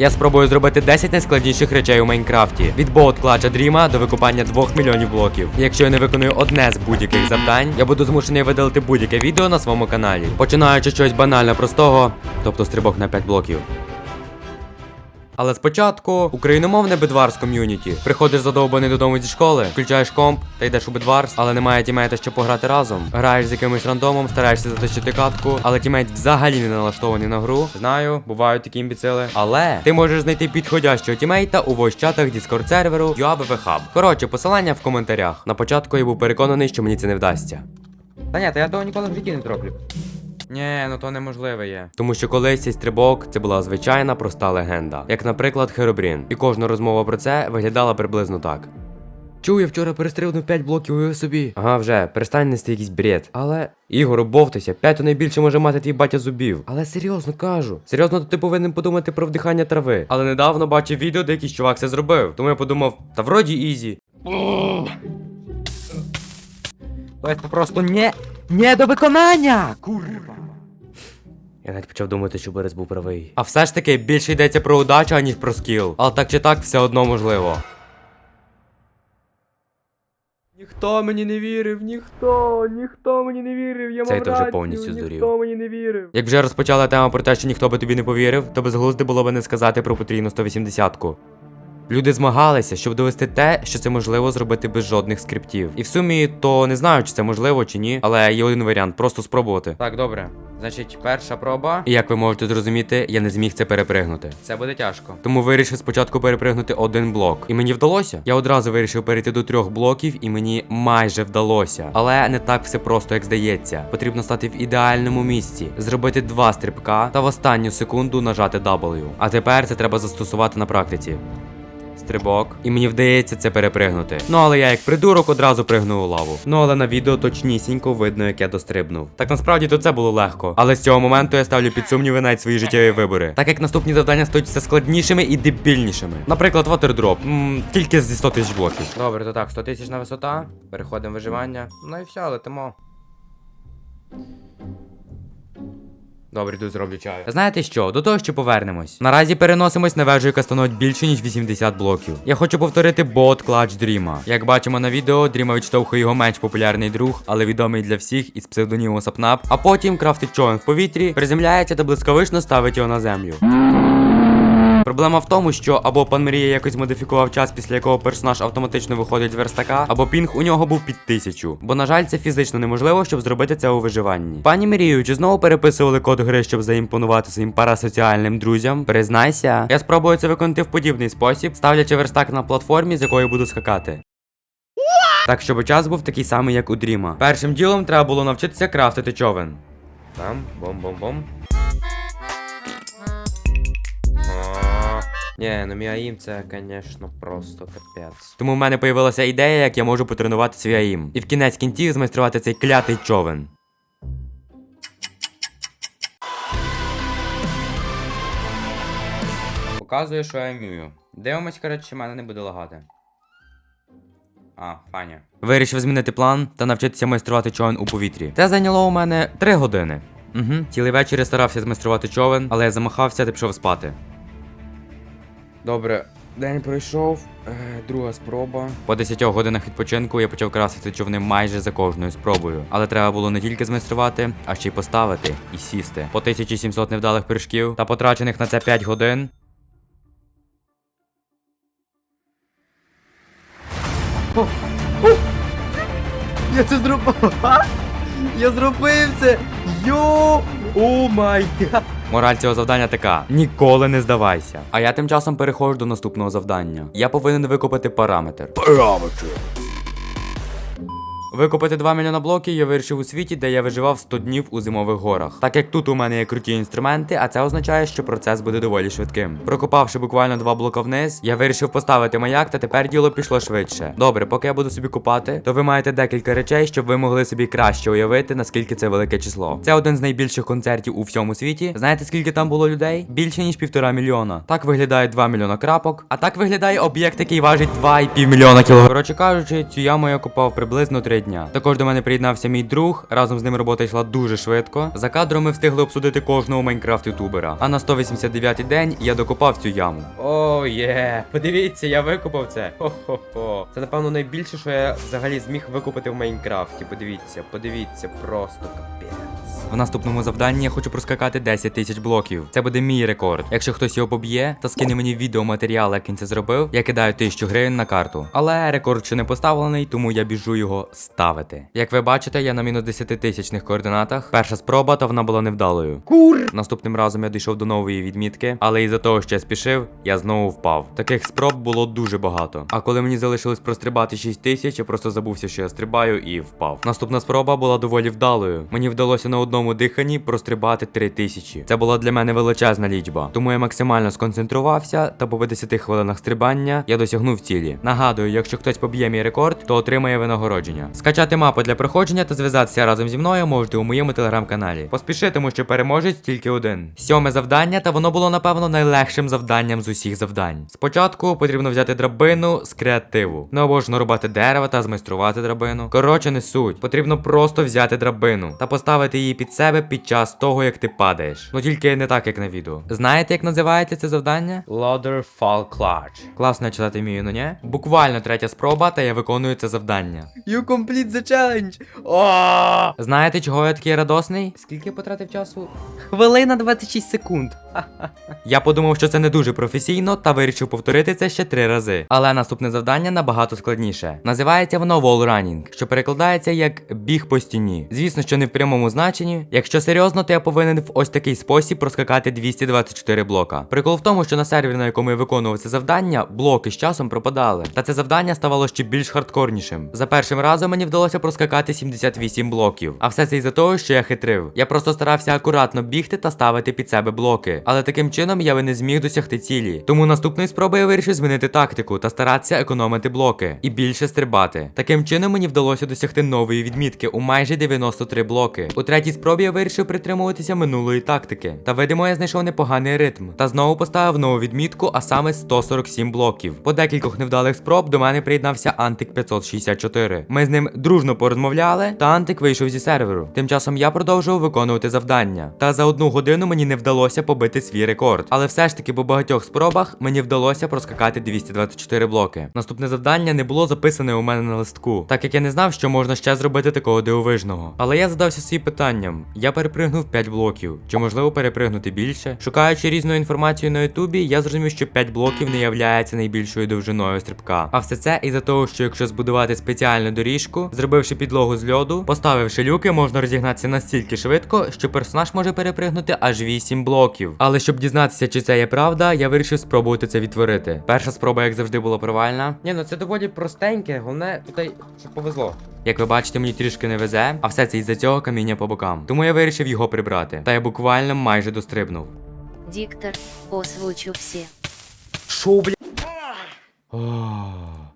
Я спробую зробити 10 найскладніших речей у Майнкрафті. Від боут клача дріма до викупання 2 мільйонів блоків. Якщо я не виконую одне з будь-яких завдань, я буду змушений видалити будь-яке відео на своєму каналі. Починаючи щось банально простого, тобто стрибок на 5 блоків. Але спочатку україномовне бедварс ком'юніті. Приходиш задовбаний додому зі школи, включаєш комп та йдеш у бедварс, але немає тімейта, щоб пограти разом. Граєш з якимось рандомом, стараєшся затащити катку, але тімейт взагалі не налаштований на гру. Знаю, бувають такі імбіцили. Але ти можеш знайти підходящого тімейта у войс-чатах Discord серверу UABV Hub. Коротше, посилання в коментарях. На початку я був переконаний, що мені це не вдасться. Та ні, та я того ніколи в житті не зроблю. Ні, ну то неможливо є. Тому що колись цей стрибок це була звичайна проста легенда, як, наприклад, Херобрін. І кожна розмова про це виглядала приблизно так. Чув, я вчора перестрибнув 5 блоків уяви собі. Ага, вже, перестань нести якийсь бред. Але. Ігор, обовтайся, 5 то найбільше може мати твій батя зубів. Але серйозно кажу. Серйозно, то ти повинен подумати про вдихання трави. Але недавно бачив відео, де якийсь чувак це зробив. Тому я подумав, та вроді ізі. Тобто просто не. Не до виконання! Курва. Я навіть почав думати, що Борис був правий. А все ж таки більше йдеться про удачу, аніж про скіл. Але так чи так, все одно можливо. Ніхто мені не вірив, ніхто, ніхто мені не вірив, я мав то вже рацію, повністю здурів. Ніхто мені не вірив. Як вже розпочала тема про те, що ніхто би тобі не повірив, то безглузде було би не сказати про потрійну 180-ку. Люди змагалися, щоб довести те, що це можливо зробити без жодних скриптів. І в сумі, то не знаю, чи це можливо чи ні, але є один варіант просто спробувати. Так, добре. Значить, перша проба. І як ви можете зрозуміти, я не зміг це перепригнути. Це буде тяжко. Тому вирішив спочатку перепригнути один блок. І мені вдалося. Я одразу вирішив перейти до трьох блоків, і мені майже вдалося. Але не так все просто, як здається. Потрібно стати в ідеальному місці, зробити два стрибка та в останню секунду нажати W. А тепер це треба застосувати на практиці. Стрибок, і мені вдається це перепригнути. Ну але я як придурок одразу пригнув у лаву. Ну але на відео точнісінько видно, як я дострибнув. Так насправді то це було легко. Але з цього моменту я ставлю під сумніви навіть свої життєві вибори. Так як наступні завдання стають все складнішими і дебільнішими. Наприклад, М, тільки зі 100 тисяч блоків. Добре, то так, 100 тисячна висота. Переходимо виживання. Ну і все, летимо. Добре, йду зроблю чаю. Знаєте що? До того, що повернемось. Наразі переносимось на вежу, яка становить більше ніж 80 блоків. Я хочу повторити бот клач Дріма. Як бачимо на відео, Дріма відштовхує його менш популярний друг, але відомий для всіх із псевдонімом Сапнап. А потім крафтить човен в повітрі, приземляється та блискавично ставить його на землю. Проблема в тому, що або пан Мрія якось модифікував час, після якого персонаж автоматично виходить з верстака, або пінг у нього був під тисячу. Бо, на жаль, це фізично неможливо, щоб зробити це у виживанні. Пані Мрію, чи знову переписували код гри, щоб заімпонувати своїм парасоціальним друзям? Признайся, я спробую це виконати в подібний спосіб, ставлячи верстак на платформі, з якої буду скакати. Так, щоб час був такий самий, як у Дріма. Першим ділом треба було навчитися крафтити човен. Там, бом-бом-бом. Ні, ну мій аїм це, звісно, просто капець. Тому в мене появилася ідея, як я можу потренувати свій аїм. І в кінець кінців змайструвати цей клятий човен. Показує, що я вмію. Дивимось, коротше, мене не буде лагати. А, фаня. Вирішив змінити план та навчитися майструвати човен у повітрі. Це зайняло у мене 3 години. Угу. Цілий вечір я старався змайструвати човен, але я замахався та пішов спати. Добре, день пройшов, е, друга спроба. По 10 годинах відпочинку я почав красити човни майже за кожною спробою. Але треба було не тільки змайструвати, а ще й поставити і сісти. По 1700 невдалих прыжків та потрачених на це 5 годин. Я це зробив! Я зробив це! Йо! О май гад! Мораль цього завдання така: ніколи не здавайся. А я тим часом переходжу до наступного завдання. Я повинен викопати параметр. Параметри! Викопати 2 мільйона блоків я вирішив у світі, де я виживав 100 днів у зимових горах. Так як тут у мене є круті інструменти, а це означає, що процес буде доволі швидким. Прокопавши буквально два блока вниз, я вирішив поставити маяк, та тепер діло пішло швидше. Добре, поки я буду собі копати, то ви маєте декілька речей, щоб ви могли собі краще уявити, наскільки це велике число. Це один з найбільших концертів у всьому світі. Знаєте, скільки там було людей? Більше ніж півтора мільйона. Так виглядає 2 мільйона крапок, а так виглядає об'єкт, який важить 2,5 мільйона кілограм. Коротше кажучи, цю яму я копав приблизно 3 дні. Дня. Також до мене приєднався мій друг. Разом з ним робота йшла дуже швидко. За кадром ми встигли обсудити кожного майнкрафт ютубера. А на 189-й день я докопав цю яму. О, є! Подивіться, я викопав це. Хо-хо-хо. Це напевно найбільше, що я взагалі зміг викупити в Майнкрафті. Подивіться, подивіться, просто капець. В наступному завданні я хочу проскакати 10 тисяч блоків. Це буде мій рекорд. Якщо хтось його поб'є та скине мені відеоматеріал, як він це зробив, я кидаю 1000 гривень на карту. Але рекорд ще не поставлений, тому я біжу його ставити. Як ви бачите, я на мінус 10 тисячних координатах. Перша спроба, та вона була невдалою. Кур! Наступним разом я дійшов до нової відмітки, але із-за того, що я спішив, я знову впав. Таких спроб було дуже багато. А коли мені залишилось прострибати 6 тисяч, я просто забувся, що я стрибаю і впав. Наступна спроба була доволі вдалою. Мені вдалося одному диханні прострибати 3 тисячі. Це була для мене величезна лічба. Тому я максимально сконцентрувався, та по 10 хвилинах стрибання я досягнув цілі. Нагадую, якщо хтось поб'є мій рекорд, то отримає винагородження. Скачати мапу для проходження та зв'язатися разом зі мною можете у моєму телеграм-каналі. Поспіши, тому що переможець тільки один. Сьоме завдання, та воно було напевно найлегшим завданням з усіх завдань. Спочатку потрібно взяти драбину з креативу. Ну або ж нарубати дерева та змайструвати драбину. Коротше, не суть. Потрібно просто взяти драбину та поставити її під себе під час того, як ти падаєш. Ну тільки не так, як на відео. Знаєте, як називається це завдання? Ladder Fall Clutch. Класно я читати вмію, ну ні? Буквально третя спроба, та я виконую це завдання. You complete the challenge! О! Знаєте, чого я такий радосний? Скільки я потратив часу? Хвилина 26 секунд. Я подумав, що це не дуже професійно, та вирішив повторити це ще три рази. Але наступне завдання набагато складніше. Називається воно Wall Running, що перекладається як біг по стіні. Звісно, що не в прямому значенні. Якщо серйозно, то я повинен в ось такий спосіб проскакати 224 блока. Прикол в тому, що на сервері, на якому я виконував це завдання, блоки з часом пропадали. Та це завдання ставало ще більш хардкорнішим. За першим разом мені вдалося проскакати 78 блоків. А все це із-за того, що я хитрив. Я просто старався акуратно бігти та ставити під себе блоки. Але таким чином я би не зміг досягти цілі. Тому наступної спроби я вирішив змінити тактику та старатися економити блоки і більше стрибати. Таким чином мені вдалося досягти нової відмітки у майже 93 блоки. У третій спробі я вирішив притримуватися минулої тактики. Та видимо, я знайшов непоганий ритм. Та знову поставив нову відмітку, а саме 147 блоків. По декількох невдалих спроб до мене приєднався Антик 564. Ми з ним дружно порозмовляли, та Антик вийшов зі серверу. Тим часом я продовжував виконувати завдання. Та за одну годину мені не вдалося побити свій рекорд. Але все ж таки по багатьох спробах мені вдалося проскакати 224 блоки. Наступне завдання не було записане у мене на листку, так як я не знав, що можна ще зробити такого дивовижного. Але я задався собі питанням: я перепригнув 5 блоків, чи можливо перепригнути більше? Шукаючи різну інформацію на Ютубі, я зрозумів, що 5 блоків не являється найбільшою довжиною стрибка. А все це із-за того, що якщо збудувати спеціальну доріжку, зробивши підлогу з льоду, поставивши люки, можна розігнатися настільки швидко, що персонаж може перепригнути аж 8 блоків. Але щоб дізнатися, чи це є правда, я вирішив спробувати це відтворити. Перша спроба, як завжди, була провальна. Ні, ну це доволі простеньке, головне тут, повезло. Як ви бачите, мені трішки не везе, а все це із-за цього каміння по бокам. Тому я вирішив його прибрати. Та я буквально майже дострибнув. Диктор, озвучу всі. Шо, бля?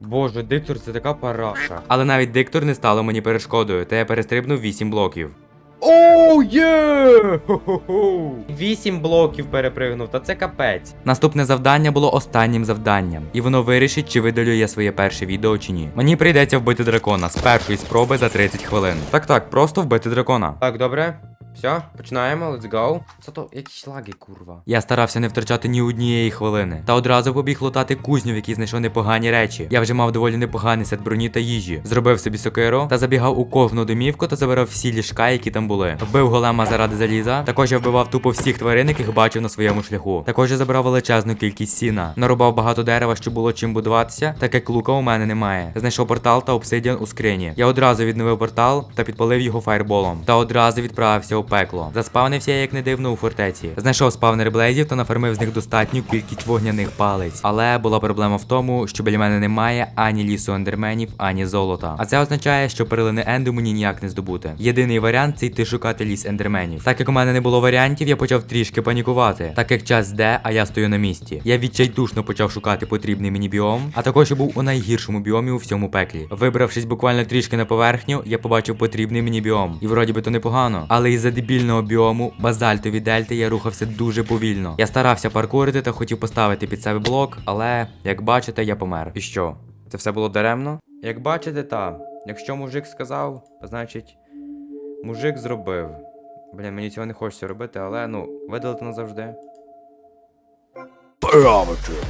Боже, диктор це така параша. Але навіть диктор не стало мені перешкодою, та я перестрибнув 8 блоків. Оу, є! Хо-хо-хо! Вісім блоків перепригнув, та це капець. Наступне завдання було останнім завданням, і воно вирішить, чи видалю я своє перше відео чи ні. Мені прийдеться вбити дракона з першої спроби за 30 хвилин. Так, так, просто вбити дракона. Так, добре. Все, починаємо, let's go. Це то якісь лаги, курва. Я старався не втрачати ні однієї хвилини. Та одразу побіг лутати кузню, в якій знайшов непогані речі. Я вже мав доволі непоганий сет броні та їжі. Зробив собі сокиру та забігав у кожну домівку та забирав всі ліжка, які там були. Вбив голема заради заліза. Також я вбивав тупо всіх тварин, яких бачив на своєму шляху. Також я забрав величезну кількість сіна. Нарубав багато дерева, щоб було чим будуватися, так як лука у мене немає. Знайшов портал та обсидіан у скрині. Я одразу відновив портал та підпалив його фаєрболом. Та одразу відправився у пекло. Заспавнився я, як не дивно, у фортеці. Знайшов спавнер блейзів та нафармив з них достатню кількість вогняних палиць. Але була проблема в тому, що біля мене немає ані лісу ендерменів, ані золота. А це означає, що перлини енду мені ніяк не здобути. Єдиний варіант це йти шукати ліс ендерменів. Так як у мене не було варіантів, я почав трішки панікувати. Так як час йде, а я стою на місці. Я відчайдушно почав шукати потрібний мені біом, а також був у найгіршому біомі у всьому пеклі. Вибравшись буквально трішки на поверхню, я побачив потрібний мені біом. І вроді би то непогано. Але із-за дебільного біому, базальтові дельти, я рухався дуже повільно. Я старався паркурити та хотів поставити під себе блок, але як бачите, я помер. І що? Це все було даремно? Як бачите, та. Якщо мужик сказав, значить мужик зробив. Блін, мені цього не хочеться робити, але ну, видалити назавжди. Параметри.